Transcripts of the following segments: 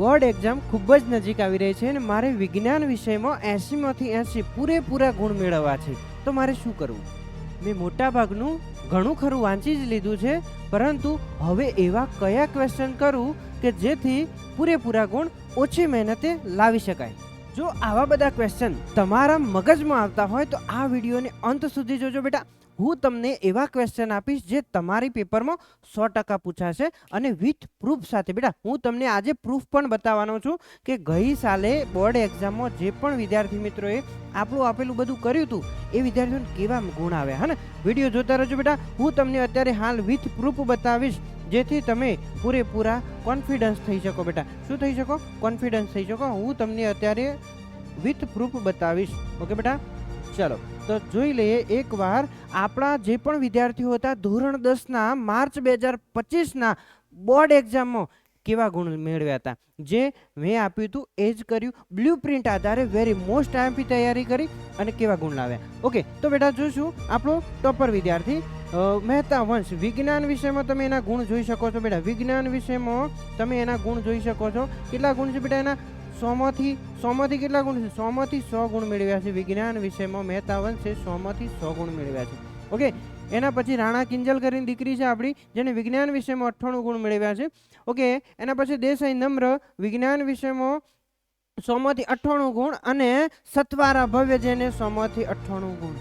Board exam ખૂબ જ નજીક આવી રહી છે અને મારે વિજ્ઞાન વિષયમાં એંસીમાંથી એંસી પૂરેપૂરા ગુણ મેળવવા છે. તો મારે શું કરવું? મેં મોટાભાગનું ઘણું ખરું વાંચી જ લીધું છે, પરંતુ હવે એવા કયા ક્વેશ્ચન કરું કે જેથી પૂરેપૂરા ગુણ ઓછી મહેનતે લાવી શકાય? જો આવા બધા ક્વેશ્ચન તમારા મગજમાં આવતા હોય તો આ વિડીયોને અંત સુધી જોજો બેટા. હું તમને એવા ક્વેશ્ચન આપીશ જે તમારી પેપરમાં સો ટકા પૂછાશે અને વિથ પ્રૂફ સાથે. બેટા, હું તમને આજે પ્રૂફ પણ બતાવવાનો છું કે ગઈ સાલે બોર્ડ એક્ઝામમાં જે પણ વિદ્યાર્થી મિત્રોએ આપણું આપેલું બધું કર્યું હતું, એ વિદ્યાર્થીઓને કેવા ગુણ આવ્યા, હા ને? વીડિયો જોતા રહેજો બેટા. હું તમને અત્યારે હાલ વિથ પ્રૂફ બતાવીશ, જેથી તમે પૂરેપૂરા કોન્ફિડન્સ થઈ શકો બેટા. શું થઈ શકો? કોન્ફિડન્સ થઈ શકો. હું તમને અત્યારે વિથ પ્રૂફ બતાવીશ. ઓકે બેટા? ચલો. તો જોઈ લઈએ, એકવાર આપણા જે પણ વિદ્યાર્થીઓ હતા, ધોરણ દસના, માર્ચ બે હજાર પચીસના બોર્ડ એક્ઝામમાં કેવા ગુણ મેળવ્યા હતા? જે મેં આપ્યું હતું, એ જ કર્યું. બ્લુ પ્રિન્ટ આધારે વેરી મોસ્ટ આઈએમપી તૈયારી કરી અને કેવા ગુણ લાવ્યા. ઓકે તો બેટા જોઈશું આપણો ટોપર વિદ્યાર્થી મહેતા વંશ, વિજ્ઞાન વિષયમાં તમે એના ગુણ જોઈ શકો છો બેટા. વિજ્ઞાન વિષયમાં તમે એના ગુણ જોઈ શકો છો. કેટલા ગુણ છે બેટા એના? સોમાંથી સોમાંથી કેટલા ગુણ છે? સોમાંથી સો ગુણ મેળવ્યા છે વિજ્ઞાન વિષયમાં. મહેતા વંશે સોમાંથી સો ગુણ મેળવ્યા છે. ઓકે, એના પછી રાણા કિંજલ કરીને દીકરી છે આપણી, જેને વિજ્ઞાન વિષયમાં અઠ્ઠાણું ગુણ મેળવ્યા છે. ઓકે, એના પછી દેસાઈ નમ્ર, વિજ્ઞાન વિષયમાં સોમાંથી અઠ્ઠાણું ગુણ અને સત્વારા ભવ્ય જેને સોમાંથી અઠ્ઠાણું ગુણ.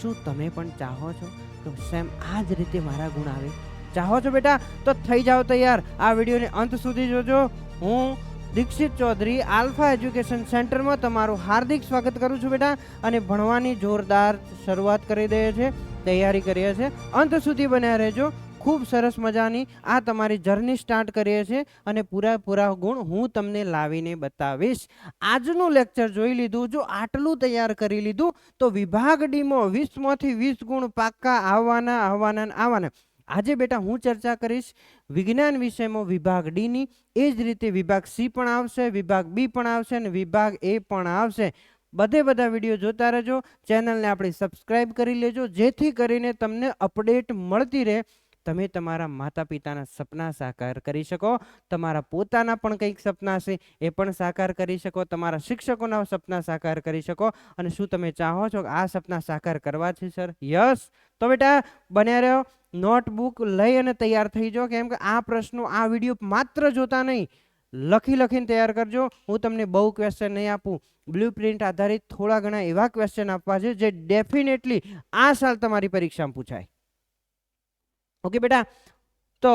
શું તમે પણ ચાહો છો કે સેમ આ જ રીતે મારા ગુણ આવે? ચાહો છો બેટા? તો થઈ જાઓ તૈયાર. આ વિડીયોને અંત સુધી જોજો. હું દીક્ષિત ચૌધરી આલ્ફા એજ્યુકેશન સેન્ટરમાં તમારું હાર્દિક સ્વાગત કરું છું બેટા અને ભણવાની જોરદાર શરૂઆત કરી દઈએ છે, તૈયારી કરીએ છીએ અંત સુધી બન્યા રહેજો. ખૂબ સરસ મજાની આ તમારી જર્ની સ્ટાર્ટ કરીએ છીએ અને પૂરા પૂરા ગુણ હું તમને લાવીને બતાવીશ. આજનું લેક્ચર જોઈ લીધું, જો આટલું તૈયાર કરી લીધું, તો વિભાગ ડીમાં વીસમાંથી વીસ ગુણ પાક્કા આવવાના આવવાના આવવાના. આજે બેટા હું ચર્ચા કરીશ વિજ્ઞાન વિષયમાં વિભાગ ડીની. એ જ રીતે વિભાગ સી પણ આવશે, વિભાગ બી પણ આવશે અને વિભાગ એ પણ આવશે. બધે બધા વીડિયો જોતા રહેજો. ચેનલને આપણી સબસ્ક્રાઈબ કરી લેજો. જેથી કરીને તમને અપડેટ મળતી રહે. તમે તમારા માતા પિતાના સપના સાકાર કરી શકો. તમારા પોતાના પણ કંઈક સપના છે એ પણ સાકાર કરી શકો. તમારા શિક્ષકોના સપના સાકાર કરી શકો. અને શું તમે ચાહો છો આ સપના સાકાર કરવા છે, સર? યસ. તો બેટા, બન્યા રહ્યો નોટબુક લઈ અને તૈયાર થઈ જાઓ. કેમ કે આ પ્રશ્નો, આ વીડિયો માત્ર જોતા નહીં. લખી લખીને તૈયાર કરજો. હું તમને બહુ ક્વેશ્ચન નહીં આપું. બ્લુ પ્રિન્ટ આધારિત થોડા ઘણા એવા ક્વેશ્ચન આપવા છે, જે ડેફિનેટલી આ સાલ તમારી પરીક્ષામાં પૂછાય. ઓકે બેટા? તો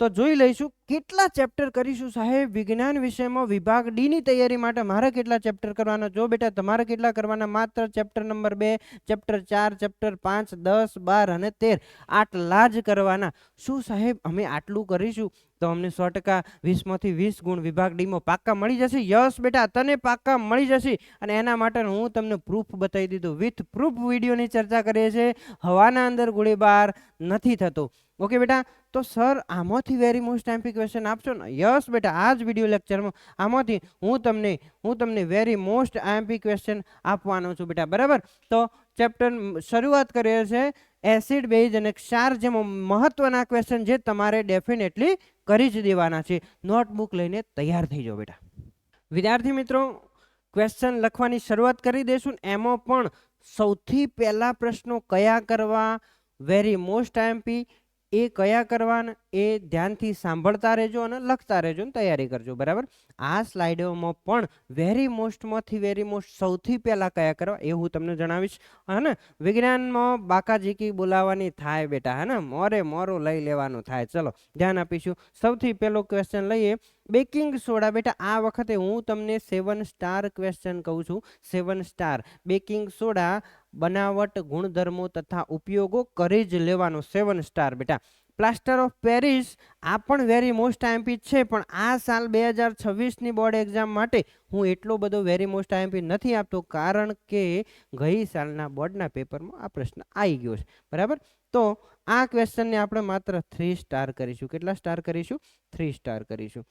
તો જોઈ લઈશું, કેટલા ચેપ્ટર કરીશું સાહેબ? વિજ્ઞાન વિષયમાં વિભાગ ડીની તૈયારી માટે મારે કેટલા ચેપ્ટર કરવાના? જો બેટા તમારે કેટલા કરવાના? માત્ર ચેપ્ટર નંબર બે ચેપ્ટર ચાર ચેપ્ટર પાંચ, દસ, બાર અને તેર આટલા જ કરવાના. શું સાહેબ અમે આટલું કરીશું? તો અમને સો ટકા વીસમાંથી વીસ ગુણ વિભાગ ડીમાં પાક્કા મળી જશે? યસ બેટા, તને પાક્કા મળી જશે. અને એના માટે હું તમને પ્રૂફ બતાવી દીધું. વિથ પ્રૂફ વિડીયોની ચર્ચા કરીએ છીએ. હવાના અંદર ગોળીબાર નથી થતો. ઓકે બેટા, તો સર, આમાંથી વેરી મોસ્ટ એમ્પી ક્વેશ્ચન આપશો ને? યસ બેટા, આ જ વીડિયો લેક્ચરમાં આમાંથી હું તમને હું તમને વેરી મોસ્ટ આઈએમપી ક્વેશ્ચન આપવાનો છું બેટા, બરાબર? તો ચેપ્ટર શરૂઆત કરીએ છે એસિડ બેઝ અને ક્ષાર જેમાં મહત્વના ક્વેશ્ચન જે તમારે ડેફિનેટલી કરી જ દેવાના છે. નોટબુક લઈને તૈયાર થઈ જાઓ બેટા. વિદ્યાર્થી મિત્રો ક્વેશ્ચન લખવાની શરૂઆત કરી દઈશું એમાં પણ સૌથી પહેલા પ્રશ્નો કયા કરવા? વેરી મોસ્ટ આઈએમપી એ કયા કરવાના? એ ધ્યાનથી સાંભળતા રહેજો અને લખતા રહેજો અને તૈયારી કરજો. બરાબર? આ સ્લાઇડોમાં પણ વેરી મોસ્ટમાંથી વેરી મોસ્ટ સૌથી પહેલાં કયા કરવા? એ હું તમને જણાવીશ. હા વિજ્ઞાનમાં બાકાજીકી બોલાવવાની થાય બેટા હે મોરે મોરું લઈ લેવાનું થાય. ચલો, ધ્યાન આપીશું. સૌથી પહેલો ક્વેશ્ચન લઈએ. બેકિંગ સોડા, બેટા, આ વખતે હું તમને સેવન સ્ટાર ક્વેશ્ચન કહું છું. સેવન સ્ટાર બેકિંગ સોડા બનાવટ, ગુણધર્મો તથા ઉપયોગો કરી જ લેવાનો સેવન સ્ટાર બેટા. પ્લાસ્ટર ઓફ પેરિસ આ પણ વેરી મોસ્ટ આઈએમપી છે, પણ આ સાલ બે હજાર છવ્વીસની બોર્ડ એક્ઝામ માટે હું એટલો બધો વેરી મોસ્ટ આઈએમપી નથી આપતો, કારણ કે ગઈ સાલના બોર્ડના પેપરમાં આ પ્રશ્ન આવી ગયો છે. બરાબર? તો આ ક્વેશ્ચનને આપણે માત્ર થ્રી સ્ટાર કરીશું. કેટલા સ્ટાર કરીશું? થ્રી સ્ટાર કરીશું.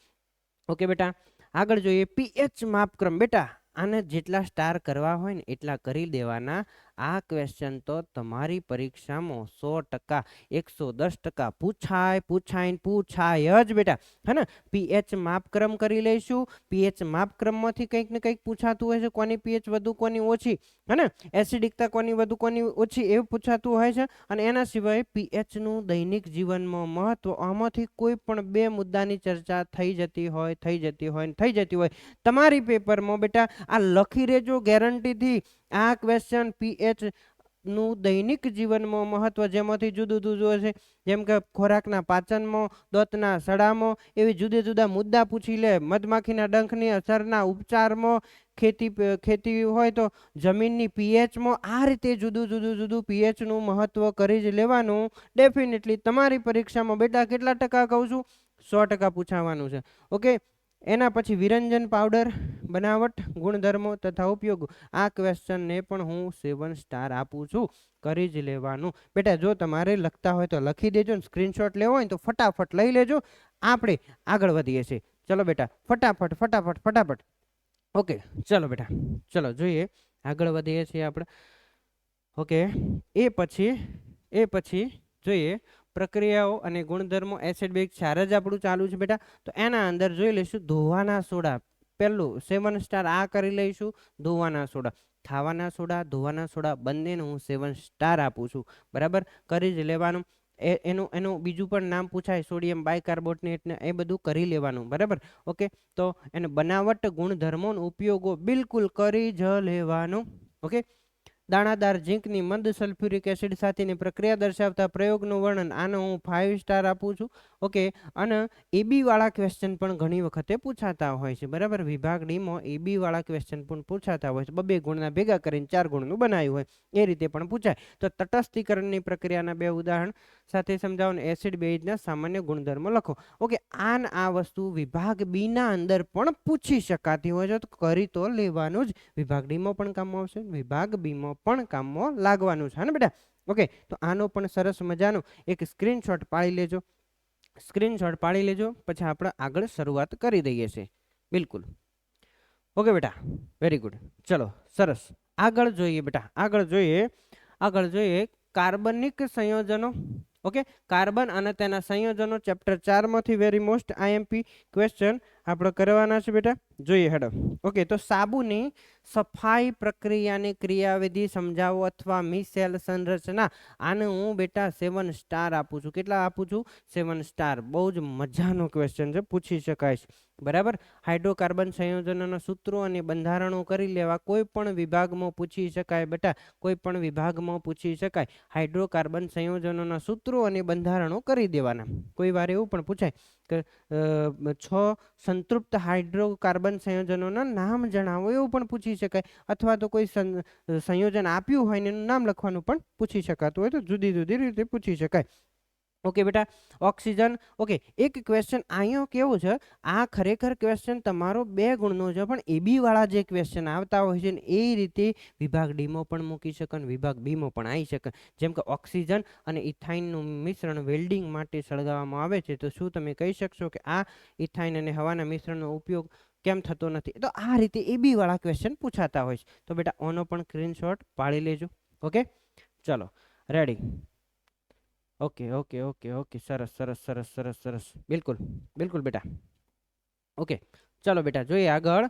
ઓકે બેટા, આગળ જોઈએ પીએચ માપક્રમ. બેટા, આને જેટલા સ્ટાર કરવા હોય ને એટલા કરી દેવાના આ ક્વેશ્ચન તો તમારી પરીક્ષામાં સો ટકા, એકસો દસ ટકા પૂછાય પૂછાય પૂછાય જ બેટા. હે ને? પીએચ માપક્રમ કરી લઈશું. પીએચ માપક્રમમાંથી કંઈક ને કંઈક પૂછાતું હોય છે. કોની પીએચ વધુ, કોની ઓછી? હે ને? એસિડિકતા કોની વધુ, કોની ઓછી એવું પૂછાતું હોય છે. અને એના સિવાય પીએચનું દૈનિક જીવનમાં મહત્વ આમાંથી કોઈ પણ બે મુદ્દાની ચર્ચા થઈ જતી હોય, થઈ જતી હોય થઈ જતી હોય. તમારી પેપરમાં બેટા આ લખી રેજો ગેરંટીથી આ ક્વેશ્ચન પીએચનું દૈનિક જીવનમાં મહત્વ જેમાંથી જુદું જુદું છે. જેમ કે ખોરાકના પાચનમાં, દોતના સડામાં, એવી જુદા જુદા મુદ્દા પૂછી લે. મધમાખીના ડંખની અસરના ઉપચારમાં, ખેતી ખેતી હોય તો જમીનની પીએચમાં આ રીતે જુદું જુદું જુદું પીએચનું મહત્વ કરી જ લેવાનું. ડેફિનેટલી તમારી પરીક્ષામાં બેટા કેટલા ટકા કહું છું? સો ટકા પૂછાવાનું છે. ઓકે એના પછી વિરંજન પાવડર, બનાવટ, ગુણધર્મો તથા ઉપયોગ. આ ક્વેશ્ચનને પણ હું સેવન સ્ટાર આપું છું. કરી જ લેવાનું. બેટા, જો તમારે લખતા હોય તો લખી દેજો ને સ્ક્રીનશોટ લેવો હોય તો ફટાફટ લઈ લેજો. આપણે આગળ વધીએ છીએ. ચલો બેટા, ફટાફટ ફટાફટ ફટાફટ. ઓકે, ચલો બેટા, ચલો જોઈએ. આગળ વધીએ છીએ આપણે. ઓકે, એ પછી એ પછી જોઈએ. પ્રક્રિયાઓ અને ગુણધર્મો એસિડ બેઝ ચાર જ આપણું ચાલુ છે બેટા. તો એના અંદર જોઈ લઈશું ધોવાના સોડા. પહેલું સેવન સ્ટાર આ કરી લઈશું ધોવાના સોડા. ખાવાના સોડા, ધોવાના સોડા બંનેને હું સેવન સ્ટાર આપું છું. બરાબર? કરી જ લેવાનું. એ, એનું એનું બીજું પણ નામ પૂછાય સોડિયમ બાયકાર્બોનેટ ને એ બધું કરી લેવાનું. બરાબર? ઓકે? તો એને બનાવટ ગુણધર્મોનો ઉપયોગો બિલકુલ કરી જ લેવાનું. ઓકે? દાણાદાર ઝીંકની મંદ સલ્ફ્યુરિક એસિડ સાથેની પ્રક્રિયા દર્શાવતા પ્રયોગનું વર્ણન. આને હું ફાઇવ સ્ટાર આપું છું. ઓકે, અને એબીવાળા ક્વેશ્ચન પણ ઘણી વખતે પૂછાતા હોય છે. બરાબર? વિભાગ ડીમાં એબીવાળા ક્વેશ્ચન પણ પૂછાતા હોય છે. બબે ગુણના ભેગા કરીને ચાર ગુણનું બનાવ્યું હોય. એ રીતે પણ પૂછાય. તો તટસ્થીકરણની પ્રક્રિયાના બે ઉદાહરણ સાથે સમજાવો ને. એસિડ બેઝના સામાન્ય ગુણધર્મો લખો. ઓકે, આન આ વસ્તુ વિભાગ બીના અંદર પણ પૂછી શકાતી હોય છે. તો કરી તો લેવાનું જ. વિભાગ ડીમાં પણ કામ આવશે. વિભાગ બીમાં પણ કામમાં લાગવાનું છે. ને બેટા? ઓકે તો આનો પણ સરસ મજાનો એક સ્ક્રીનશોટ પાડી લેજો. સ્ક્રીનશોટ પાડી લેજો, પછી આપણે આગળ શરૂઆત કરી દઈએ છીએ. બિલકુલ. ઓકે બેટા? વેરી ગુડ ચલો, સરસ. આગળ જોઈએ બેટા, આગળ જોઈએ આગળ જોઈએ કાર્બનિક સંયોજનો. ઓકે કાર્બન અને તેના સંયોજનો ચેપ્ટર ચારમાંથી વેરી મોસ્ટ આઈએમપી ક્વેશ્ચન આપણે કરવાના છે બેટા? જોઈએ હેડો. ઓકે તો સાબુની સફાઈ પ્રક્રિયાની ક્રિયાવિધિ સમજાવો અથવા મિસેલ સંરચના. આને હું બેટા સેવન સ્ટાર આપું છું. કેટલા આપું છું? Seven star. બહુ જ મજાનો ક્વેશ્ચન છે. પૂછી શકાય છે. બરાબર? હાઇડ્રોકાર્બન સંયોજનોના સૂત્રો અને બંધારણો કરી લેવા. કોઈ પણ વિભાગમાં પૂછી શકાય બેટા. કોઈ પણ વિભાગમાં પૂછી શકાય. હાઇડ્રોકાર્બન સંયોજનોના સૂત્રો અને બંધારણો કરી દેવાના. કોઈ વાર એવું પણ પૂછાય. છ સંતૃપ્ત હાઇડ્રોકાર્બન સંયોજનોના નામ જણાવો એવું પણ પૂછી શકાય. અથવા તો કોઈ સંયોજન આપ્યું હોય ને એનું નામ લખવાનું પણ પૂછી શકાતું હોય તો જુદી જુદી રીતે પૂછી શકાય. ઓકે બેટા, ઓક્સિજન. ઓકે એક ક્વેશ્ચન અહીંયા કેવું છે? આ ખરેખર ક્વેશ્ચન તમારો બે ગુણનો છે, પણ એબી વાળા જે ક્વેશ્ચન આવતા હોય છે ને, એ રીતે વિભાગ ડીમાં પણ મૂકી શકે અને વિભાગ બીમાં પણ આવી શકે. જેમ કે ઓક્સિજન અને ઇથાઇનનું મિશ્રણ વેલ્ડિંગ માટે સળગાવવામાં આવે છે, તો શું તમે કહી શકશો કે આ ઇથાઇન અને હવાના મિશ્રણનો ઉપયોગ કેમ થતો નથી? તો આ રીતે એબી વાળા ક્વેશ્ચન પૂછાતા હોય છે. તો બેટા ઓનો પણ સ્ક્રીનશોટ પાડી લેજો. ઓકે ચલો ready okay okay okay okay સરસ સરસ સરસ સરસ સરસ. બિલકુલ બિલકુલ બેટા. ઓકે ચલો બેટા, જોઈએ આગળ.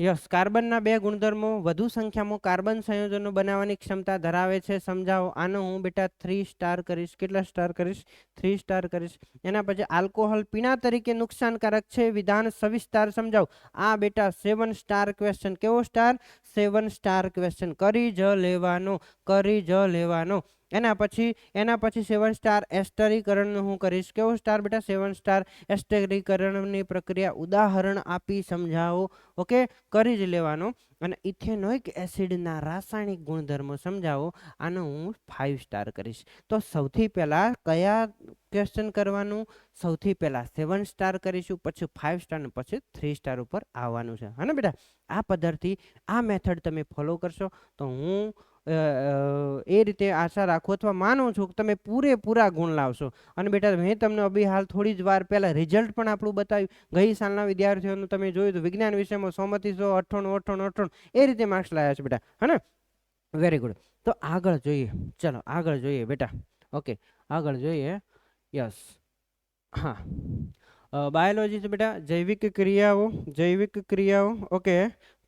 યસ, કાર્બનના બે ગુણધર્મો વધુ સંખ્યામાં કાર્બન સંયોજનો બનાવવાની ક્ષમતા ધરાવે છે. સમજાવો, આનો હું બેટા થ્રી સ્ટાર કરીશ. કેટલા સ્ટાર કરીશ? થ્રી સ્ટાર કરીશ. એના પછી આલ્કોહોલ પીણા તરીકે નુકસાનકારક છે. વિધાન સવિસ્તાર સમજાવો. આ બેટા સેવન સ્ટાર ક્વેશ્ચન કેવો સ્ટાર સેવન સ્ટાર ક્વેશ્ચન કરી જ લેવાનો, કરી જ લેવાનો. એના પછી એના પછી સેવન સ્ટાર એસ્ટરીકરણનું હું કરીશ. કેવો સ્ટાર બેટા? સેવન સ્ટાર એસ્ટરીકરણની પ્રક્રિયા ઉદાહરણ આપી સમજાવો. ઓકે? કરી જ લેવાનો. અને ઇથેનોઇક એસિડના રાસાયણિક ગુણધર્મો સમજાવો. આનો હું ફાઇવ સ્ટાર કરીશ. તો સૌથી પહેલાં કયા ક્વેશ્ચન કરવાનું? સૌથી પહેલાં સેવન સ્ટાર કરીશું, પછી ફાઇવ સ્ટાર અને પછી થ્રી સ્ટાર ઉપર આવવાનું છે. હા ને બેટા? આ પદ્ધતિ, આ મેથડ તમે ફોલો કરશો તો હું એ રીતે આશા રાખું અથવા માનું છું કે તમે પૂરેપૂરા ગુણ લાવશો. અને બેટા, મેં તમને અભી હાલ થોડી જ વાર પહેલાં રિઝલ્ટ પણ આપણું બતાવ્યું. ગઈ સાલના વિદ્યાર્થીઓનું તમે જોયું તો વિજ્ઞાન વિષયમાં સોમતીસો અઠ્ઠાણું અઠ્ઠાણું અઠ્ઠાણું, એ રીતે માર્ક્સ લાવ્યા છે બેટા, હે ને? વેરી ગુડ તો આગળ જોઈએ. ચલો, આગળ જોઈએ બેટા. ઓકે આગળ જોઈએ. યસ હા. બાયોલોજી છે બેટા, જૈવિક ક્રિયાઓ જૈવિક ક્રિયાઓ. ઓકે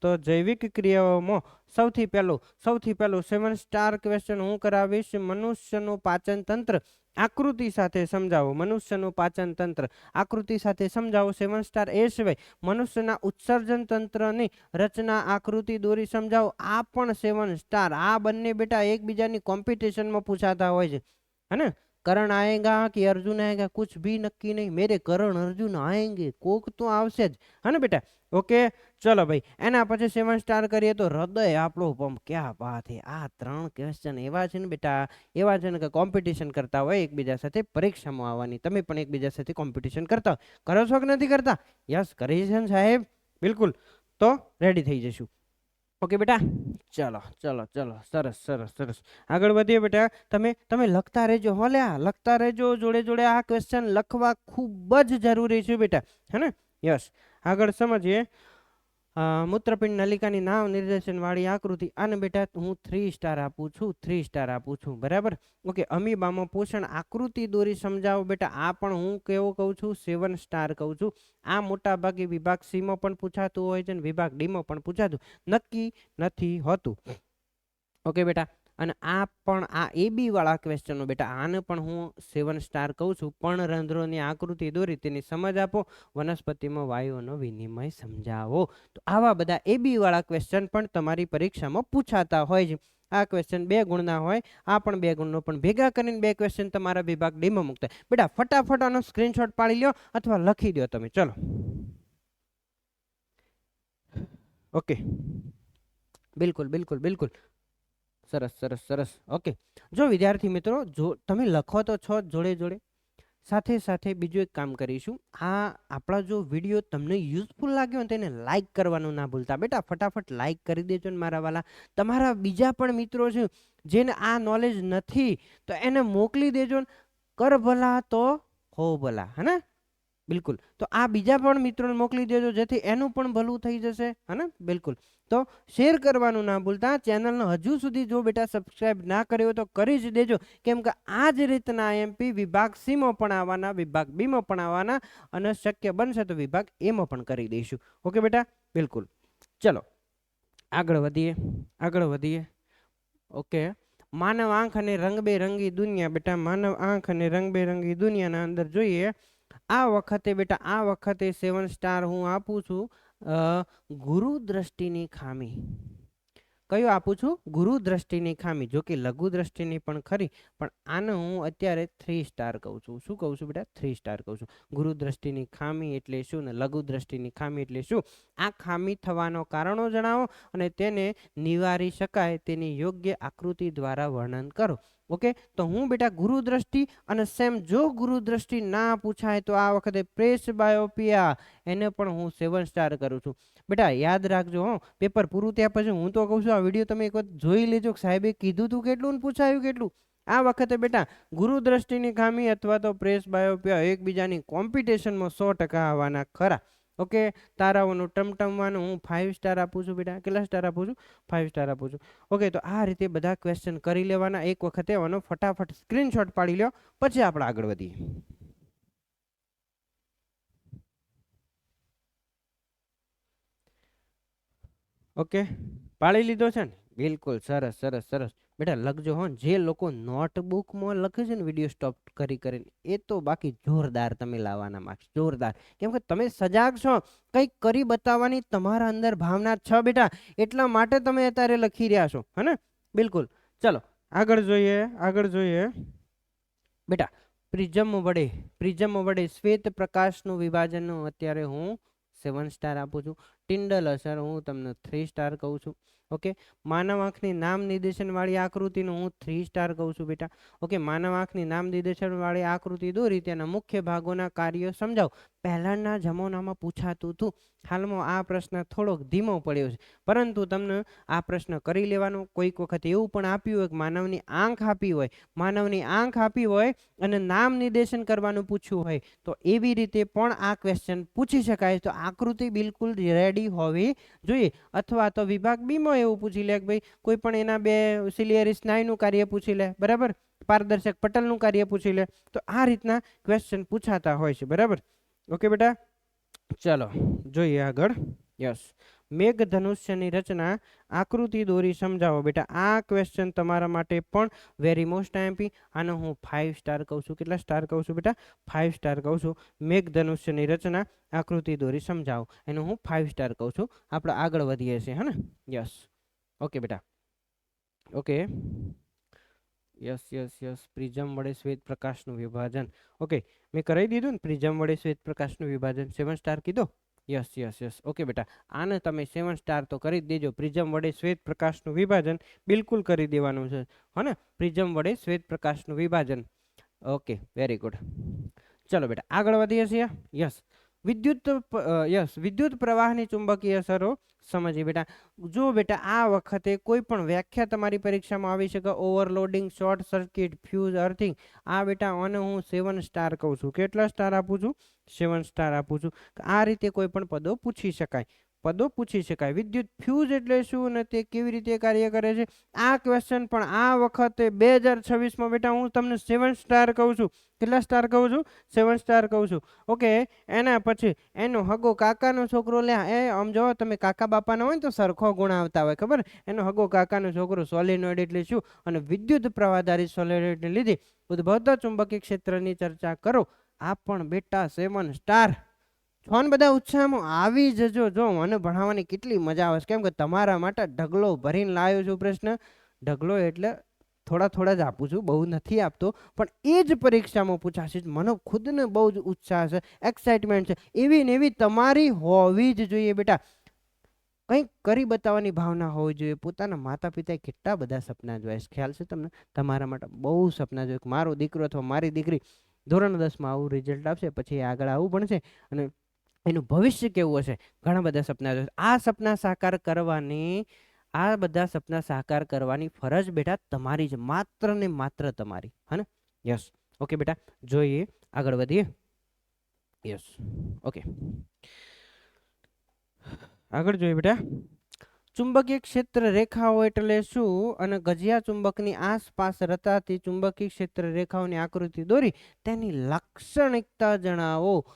તો જૈવિક ક્રિયાઓમાં સૌથી પહેલું સૌથી પહેલું સેવન સ્ટાર ક્વેશ્ચન હું કરાવીશ. મનુષ્યનું પાચન તંત્ર આકૃતિ સાથે સમજાવો. મનુષ્યનું પાચન તંત્ર આકૃતિ સાથે સમજાવો. સેવન સ્ટાર એ સિવાય મનુષ્યના ઉત્સર્જન તંત્રની રચના આકૃતિ દોરી સમજાવો. આ પણ સેવન સ્ટાર આ બંને બેટા એકબીજાની કોમ્પિટિશનમાં પૂછાતા હોય છે. હે करण आएगा કે અર્જુન આવેગા કુછ भी નક્કી નહીં. મેરે કરણ અર્જુન આવેગે કોક તો આવશે જ. હા બેટા? ઓકે? ચલો ભાઈ. એના પછી સેવન સ્ટાર કરીએ તો હૃદય આપણો પંપ ક્યાં વાત હે? આ ત્રણ ક્વેશ્ચન એવા છે ને બેટા. એવા છે ને કે કોમ્પિટિશન કરતા હોય એકબીજા સાથે પરીક્ષામાં આવવાની. તમે પણ એકબીજા સાથે કોમ્પિટિશન કરતા કરો છો કે નથી કરતા? યસ કરી છે ને સાહેબ. બિલકુલ. તો રેડી થઈ જશું ઓકે બેટા? ચલો ચલો ચલો. સરસ સરસ સરસ. આગળ વધીએ બેટા. તમે તમે લખતા રહેજો. હોલ્યા લખતા રહેજો. જોડે જોડે આ ક્વેશ્ચન લખવા ખૂબ જ જરૂરી છે બેટા. હે ને? યસ. આગળ સમજીએ. મૂત્રપિંડ નલિકાની નામ નિર્દેશનવાળી આકૃતિ આને બેટા હું થ્રી સ્ટાર આપું છું થ્રી સ્ટાર આપું છું, બરાબર? ઓકે, અમીબામાં પોષણ આકૃતિ દોરી સમજાવો બેટા, આ પણ હું કેવો કહું છું? સેવન સ્ટાર કહું છું. આ મોટા ભાગે વિભાગ સીમાં પણ પૂછાતું હોય છે અને વિભાગ ડીમાં પણ પૂછાતું. નક્કી નથી હોતું. ઓકે બેટા અને આ પણ આ એ બી વાળા ક્વેશ્ચનો બેટા આને પણ હું સેવન સ્ટાર કહું છું. પણ રંધ્રોની આકૃતિ દોરી તેની સમજ આપો. વનસ્પતિમાં વાયુઓનો વિનિમય સમજાવો. તો આવા બધા એ બી વાળા ક્વેશ્ચન પણ તમારી પરીક્ષામાં પૂછાતા હોય છે. આ ક્વેશ્ચન બે ગુણના હોય આ પણ બે ગુણનો પણ ભેગા કરીને બે ક્વેશ્ચન તમારા વિભાગ ડીમાં મૂકતા બેટા ફટાફટ આનો સ્ક્રીનશોટ પાડી લો અથવા લખી દો તમે. ચલો. ઓકે. બિલકુલ બિલકુલ બિલકુલ. સરસ સરસ સરસ. ઓકે. જો વિદ્યાર્થી મિત્રો, જો તમે લખો તો છો જોડે જોડે. સાથે સાથે બીજું એક કામ કરીશું. આ આપણા જો વીડિયો તમને યુઝફુલ લાગ્યો ને તેને લાઇક કરવાનું ના ભૂલતા. બેટા, ફટાફટ લાઇક કરી દેજો ને મારા વાલા. તમારા બીજા પણ મિત્રો છે, જેને આ નોલેજ નથી, તો એને મોકલી દેજો ને. કર ભલા તો હો ભલા, હે ને? બિલકુલ. તો આ બીજા પણ મિત્રોને મોકલી દેજો, જેથી એનું પણ ભલું થઈ જશે, હે બિલકુલ. તો શેર કરવાનું ના ભૂલતા, ચેનલને હજુ સુધી જો બેટા સબસ્ક્રાઇબ ના કર્યો તો કરી જ દેજો. કેમ કે આ જ રીતના એમપી વિભાગ સીમાં પણ આવવાના, વિભાગ બીમાં પણ આવવાના, અને શક્ય બનશે તો વિભાગ એમાં પણ કરી દઈશું. ઓકે બેટા? બિલકુલ. ચલો. આગળ વધીએ આગળ વધીએ. ઓકે. માનવ આંખ અને રંગબેરંગી દુનિયા, બેટા માનવ આંખ અને રંગબેરંગી દુનિયાના અંદર જોઈએ. આ વખતે બેટા આ વખતે સેવન સ્ટાર હું આપું છું ગુરુ દ્રષ્ટિની ખામી. કયો આપું છું? ગુરુ દ્રષ્ટિની ખામી, જો કે લઘુ દ્રષ્ટિની પણ ખરી, પણ આને હું અત્યારે થ્રી સ્ટાર કહું છું. શું કહું છું બેટા? થ્રી સ્ટાર કહું છું. ગુરુ દ્રષ્ટિની ખામી એટલે શું ને લઘુ દ્રષ્ટિની ખામી એટલે શું? આ ખામી થવાનો કારણો જણાવો અને તેને નિવારી શકાય તેની યોગ્ય આકૃતિ દ્વારા વર્ણન કરો. ઓકે? તો હું બેટા ગુરુ દ્રષ્ટિ અને સેમ જો ગુરુ દ્રષ્ટિ ના પૂછાય તો આ વખતે પ્રેસ બાયોપિયા, એને પણ હું સેવન સ્ટાર કરું છું. બેટા યાદ રાખજો હો, પેપર પૂરું થયા પછી હું તો કહું છું આ વીડિયો તમે એક વખત જોઈ લેજો સાહેબે કીધું તું કેટલું ને પૂછાયું કેટલું. આ વખતે બેટા, ગુરુ દ્રષ્ટિની ખામી અથવા તો પ્રેસ બાયોપિયા એકબીજાની કોમ્પિટિશનમાં સો ટકા આવવાના ખરા. ઓકે? તારાઓનું ટમટમવાનું હું ફાઇવ સ્ટાર આપું છું બેટા. કેટલા સ્ટાર આપું છું? ફાઇવ સ્ટાર આપું છું. ઓકે, તો આ રીતે બધા ક્વેશ્ચન કરી લેવાના. એક વખતે આનો ફટાફટ સ્ક્રીનશોટ પાડી લ્યો. પછી આપણે આગળ વધીએ. ઓકે? પાડી લીધો છે ને? બિલકુલ સરસ સરસ સરસ. બેટા, લખજો હો જે લોકો નોટબુકમાં લખે છે ને વીડિયો સ્ટોપ કરી કરીને, એ તો બાકી જોરદાર તમે લાવવાના માર્ક્સ જોરદાર. કેમ કે તમે સજાગ છો. કંઈક કરી બતાવવાની તમારા અંદર ભાવના છ બેટા. એટલા માટે તમે અત્યારે લખી રહ્યા છો, હે બિલકુલ. ચલો, આગળ જોઈએ આગળ જોઈએ. બેટા, પ્રિઝમ વડે પ્રિઝમ વડે શ્વેત પ્રકાશનું વિભાજનનું અત્યારે હું સેવન સ્ટાર આપું છું. ટિન્ડલ અસર હું તમને થ્રી સ્ટાર કહું છું. ઓકે માનવ આંખની નામ નિર્દેશનવાળી આકૃતિનું હું થ્રી સ્ટાર કહું છું બેટા. ઓકે માનવ આંખની નામ નિર્દેશન વાળી આકૃતિ દોરી તેના મુખ્ય ભાગોના કાર્યો સમજાવો. પહેલાંના જમાનામાં પૂછાતું હતું, હાલમાં આ પ્રશ્ન થોડોક ધીમો પડ્યો છે. પરંતુ તમને આ પ્રશ્ન કરી લેવાનો કોઈક વખત એવું પણ આપ્યું હોય કે માનવની આંખ આપી હોય, માનવની આંખ આપી હોય અને નામ નિર્દેશન કરવાનું પૂછ્યું હોય, તો એવી રીતે પણ આ ક્વેશ્ચન પૂછી શકાય. તો આકૃતિ બિલકુલ રેડી રેડી હોવી જોઈએ. અથવા તો વિભાગ બીમાં એવું પૂછી લે કે ભાઈ, કોઈ પણ એના બે સિલિયરી સ્નાયુનું કાર્ય પૂછી લે, બરાબર? પારદર્શક પટલનું કાર્ય પૂછી લે. તો આ રીતના ક્વેશ્ચન પૂછાતા હોય છે, બરાબર? ઓકે બેટા? ચલો, જોઈએ આગળ. યસ મેઘધનુષ્યની રચના આકૃતિ દોરી સમજાવો બેટા. આ ક્વેશ્ચન તમારા માટે પણ વેરી મોસ્ટ એમ્પી આનો હું ફાઇવ સ્ટાર કહું છું. કેટલા સ્ટાર કહું છું બેટા? ફાઇવ સ્ટાર કહું છું. મેઘધનુષ્યની રચના આકૃતિ દોરી સમજાવો. એનું હું ફાઇવ સ્ટાર કહું છું. આપણે આગળ વધીએ છીએ હે ને યસ ઓકે બેટા. Okay yes yes yes prism વડે શ્વેત પ્રકાશનું વિભાજન. ઓકે મેં કરાવી દીધું ને? પ્રિઝમ વડે શ્વેત પ્રકાશનું વિભાજન. સેવન સ્ટાર કીધો? યસ યસ યસ ઓકે બેટા. આને તમે સેવન સ્ટાર તો કરી જ દેજો. પ્રિઝમ વડે શ્વેત પ્રકાશનું વિભાજન બિલકુલ કરી દેવાનું છે. હો ને પ્રિઝમ વડે શ્વેત પ્રકાશનું વિભાજન. ઓકે વેરી ગુડ ચલો બેટા, આગળ વધીએ છીએ. યસ વિદ્યુત યસ, વિદ્યુત પ્રવાહની ચુંબકીય અસરો સમજીએ બેટા. જો બેટા આ વખતે કોઈ પણ વ્યાખ્યા તમારી પરીક્ષામાં આવી શકે, overloading, short circuit, fuse, earthing, આ બેટા અને હું સેવન સ્ટાર કહું છું. કેટલા સ્ટાર આપું છું? સેવન સ્ટાર આપું છું. આ રીતે કોઈ પણ પદો પૂછી શકાય. પદો પૂછી શકાય. વિદ્યુત ફ્યુઝ એટલે શું અને તે કેવી રીતે કાર્ય કરે છે? આ ક્વેશ્ચન પણ આ વખતે બે હજાર છવ્વીસમાં બેટા હું તમને સેવન સ્ટાર કહું છું. કેટલા સ્ટાર કહું છું? સેવન સ્ટાર કહું છું. ઓકે એના પછી એનો હગો કાકાનો છોકરો લે, એ આમ જો તમે કાકા બાપાના હોય તો સરખો ગુણ આવતા હોય, ખબર? એનો હગો કાકાનો છોકરો સોલિનોઇડ એટલે શું? અને વિદ્યુત પ્રવાહધારી સોલિનોઇડને લીધે ઉદ્ભવતા ચુંબકીય ક્ષેત્રની ચર્ચા કરો. આ પણ બેટા સેવન સ્ટાર ફોન બધા ઉત્સાહમાં આવી જજો. જો મને ભણાવવાની કેટલી મજા આવે છે. કેમ કે તમારા માટે ઢગલો ભરીને લાવ્યો છું પ્રશ્ન. ઢગલો એટલે થોડા થોડા જ આપું છું. બહુ નથી આપતો. પણ એ જ પરીક્ષામાં પૂછાશે મને ખુદને બહુ જ ઉત્સાહ છે. એક્સાઇટમેન્ટ છે. એવી ને એવી તમારી હોવી જ જોઈએ બેટા. કંઈક કરી બતાવવાની ભાવના હોવી જોઈએ. પોતાના માતા પિતાએ કેટલા બધા સપના જોયા છે. ખ્યાલ છે તમને? તમારા માટે બહુ સપના જોયા મારો દીકરો અથવા મારી દીકરી ધોરણ દસમાં આવું રિઝલ્ટ આપશે. પછી આગળ આવું છે અને એનું ભવિષ્ય કેવું હશે? ઘણા બધા સપના જોશે. આ સપના સાકાર કરવાની, આ બધા સપના સાકાર કરવાની ફરજ બેટા તમારી જ, માત્ર ને માત્ર તમારી. હા ને? યસ ઓકે બેટા, જોઈએ, આગળ વધીએ. યસ ઓકે આગળ જોઈએ બેટા. ચુંબકીય ક્ષેત્ર રેખાઓ એટલે શું? અને ગજિયા ચુંબકની આસપાસ રતાતી ચુંબકીય ક્ષેત્ર રેખાઓની આકૃતિ દોરી. તેની લાક્ષણિકતા જણાવો.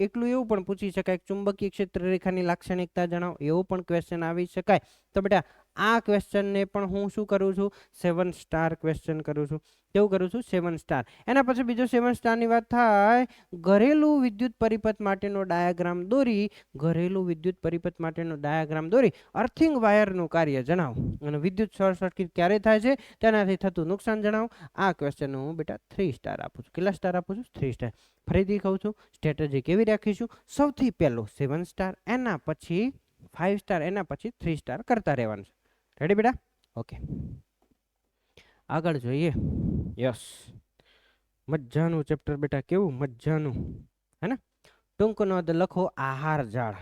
એકલું એવું પણ પૂછી શકાય. ચુંબકીય ક્ષેત્ર રેખાની લાક્ષણિકતા જણાવો. એવો પણ ક્વેશ્ચન આવી શકાય. તો બેટા આ ક્વેશ્ચનને પણ હું શું કરું છું? સેવન સ્ટાર ક્વેશ્ચન કરું છું. કેવું કરું છું? Seven star. એના પછી બીજો સેવન સ્ટારની વાત થાય. ઘરેલું વિદ્યુત પરિપથ માટેનો ડાયાગ્રામ દોરી. ઘરેલું વિદ્યુત પરિપથ માટેનો ડાયાગ્રામ દોરી. અર્થિંગ વાયરનું કાર્ય જણાવો. અને વિદ્યુત શોર્ટ સર્કિટ ક્યારે થાય છે? તેનાથી થતું નુકસાન જણાવો. આ ક્વેશ્ચન હું બેટા થ્રી સ્ટાર આપું છું. કેટલા સ્ટાર આપું છું? થ્રી સ્ટાર ફરીથી કહું છું સ્ટ્રેટેજી કેવી રાખીશું? સૌથી પહેલું સેવન સ્ટાર એના પછી ફાઇવ સ્ટાર એના પછી થ્રી સ્ટાર કરતા રહેવાનું છે. રેડી બેટા? ઓકે આગળ જોઈએ. યસ મજાનું ચેપ્ટર બેટા, કેવું મજાનું હે ને? ટૂંક નોંધ લખો આહાર જાળ.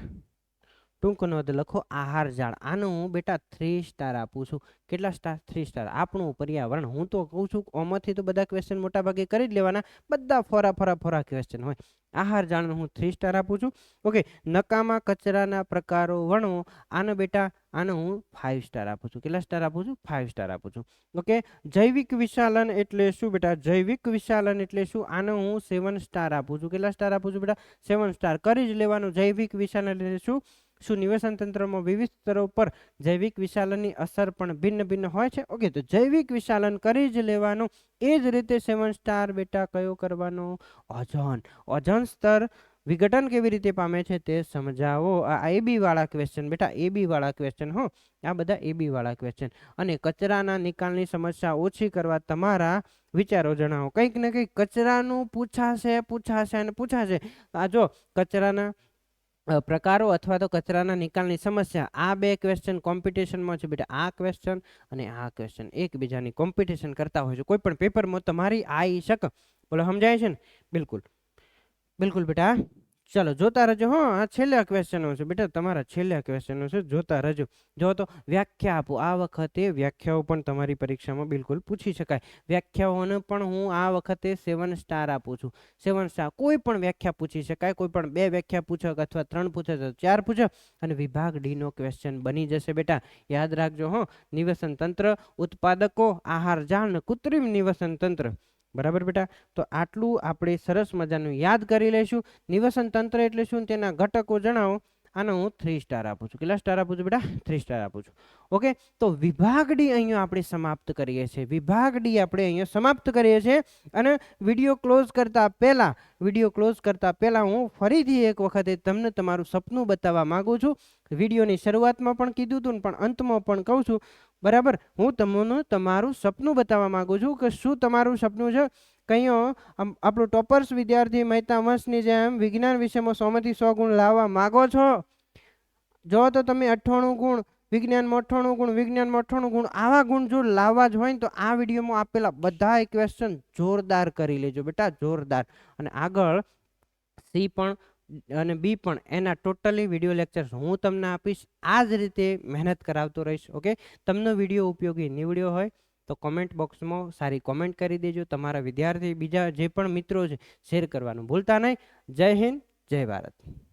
ટૂંક નોંધ લખો, આહાર જાળ. આનું હું બેટા થ્રી સ્ટાર આપું છું. કેટલા સ્ટાર થ્રી સ્ટાર આપણું પર્યાવરણ. હું તો કહું છું આમાંથી તો બધા ક્વેશ્ચન મોટાભાગે કરી જ લેવાના. બધા ફોરા ફોરા ફોરા ક્વેશ્ચન હોય. આહાર જાળનું હું થ્રી સ્ટાર આપું છું. ઓકે નકામા કચરાના પ્રકારો વણો. આનો બેટા, આને હું ફાઇવ સ્ટાર આપું છું. કેટલા સ્ટાર આપું છું? ફાઇવ સ્ટાર આપું છું. ઓકે જૈવિક વિશાલન એટલે શું બેટા? જૈવિક વિશાલન એટલે શું? આને હું સેવન સ્ટાર આપું છું. કેટલા સ્ટાર આપું છું બેટા? સેવન સ્ટાર કરી જ લેવાનું. જૈવિક વિશાલન એટલે શું? શું નિવેશન તંત્રમાં વિવિધ સ્તરો પર જૈવિક વિશાલનની અસર પણ ભિન્ન ભિન્ન હોય છે. ઓકે, તો જૈવિક વિશાલન કરી જ લેવાનું, એ જ રીતે સેવન સ્ટાર બેટા કયો કરવાનો? ઓઝોન. ઓઝોન સ્તર વિઘટન કેવી રીતે પામે છે તે સમજાવો. આ એબી વાળા ક્વેશ્ચન બેટા એબી વાળા ક્વેશ્ચન હો. આ બધા એબી વાળા ક્વેશ્ચન અને કચરાના નિકાલની સમસ્યા ઓછી કરવા તમારા વિચારો જણાવો. કંઈક ને કંઈક કચરાનું પૂછાશે પૂછાશે અને પૂછાશે. આ જો કચરાના પ્રકારો અથવા તો કચરાના નિકાલની સમસ્યા. આ બે ક્વેશ્ચન કોમ્પિટિશનમાં છે બેટા. આ ક્વેશ્ચન અને આ ક્વેશ્ચન એકબીજાની કોમ્પિટિશન કરતા હોય છે. કોઈ પણ પેપરમાં તમારી આવી શક. બોલો, સમજાય છે ને? બિલકુલ. બિલકુલ બેટા. ચાલો, જોતા રહેજો, હા. આ છેલ્લા ક્વેશ્ચનો છે. બેટા, તમારા છેલ્લા ક્વેશ્ચનો છે. જોતા રહેજો. જો તો વ્યાખ્યા આપો. આ વખતે વ્યાખ્યાઓ પણ તમારી પરીક્ષામાં બિલકુલ પૂછી શકાય. વ્યાખ્યાઓને પણ હું આ વખતે સેવન સ્ટાર આપું છું. સેવન સ્ટાર કોઈ પણ વ્યાખ્યા પૂછી શકાય. કોઈ પણ બે વ્યાખ્યા પૂછો અથવા ત્રણ પૂછે તો ચાર પૂછો અને વિભાગ ડીનો ક્વેશ્ચન બની જશે. બેટા, યાદ રાખજો, હો. નિવસન તંત્ર ઉત્પાદકો, આહાર, જાળ કૃત્રિમ નિવસન તંત્ર બરાબર બેટા? તો આટલું આપણે સરસ મજાનું યાદ કરી લઈશું. નિવસન તંત્ર એટલે શું? તેના ઘટકો જણાવો. આને હું થ્રી સ્ટાર આપું છું. કેટલા સ્ટાર આપું છું બેટા? થ્રી સ્ટાર આપું છું. ઓકે તો વિભાગ ડી અહીંયા આપણે સમાપ્ત કરીએ છીએ. વિભાગ ડી આપણે અહીંયા સમાપ્ત કરીએ છીએ અને વીડિયો ક્લોઝ કરતા પહેલાં વીડિયો ક્લોઝ કરતા પહેલાં હું ફરીથી એક વખતે તમને તમારું સપનું બતાવવા માગું છું. વિડીયોની શરૂઆતમાં પણ કીધું હતું પણ અંતમાં પણ કહું છું. બરાબર? હું તમને તમારું સપનું બતાવવા માગું છું કે શું તમારું સપનું છે? આમ આપણું ટોપર્સ વિદ્યાર્થી મહેતા વંશની જેમ વિજ્ઞાન વિષયમાં સોમાંથી સો ગુણ લાવવા માગો છો? જો તો તમે અઠ્ઠાણું ગુણ, વિજ્ઞાનમાં અઠ્ઠાણું ગુણ, વિજ્ઞાનમાં અઠ્ઠાણું ગુણ, આવા ગુણ જો લાવવા જ હોય ને તો આ વિડીયોમાં આપેલા બધા ક્વેશ્ચન જોરદાર કરી લેજો બેટા, જોરદાર. અને આગળ સી પણ અને બી પણ, એના ટોટલી વીડિયો લેક્ચર્સ હું તમને આપીશ. આ જ રીતે મહેનત કરાવતો રહીશ, ઓકે? તમને વીડિયો ઉપયોગી નીવડ્યો હોય તો કોમેન્ટ બોક્સમાં સારી કોમેન્ટ કરી દેજો. તમારા વિદ્યાર્થી બીજા જે પણ મિત્રો છે શેર કરવાનું ભૂલતા નહીં. જય હિન્દ, જય ભારત.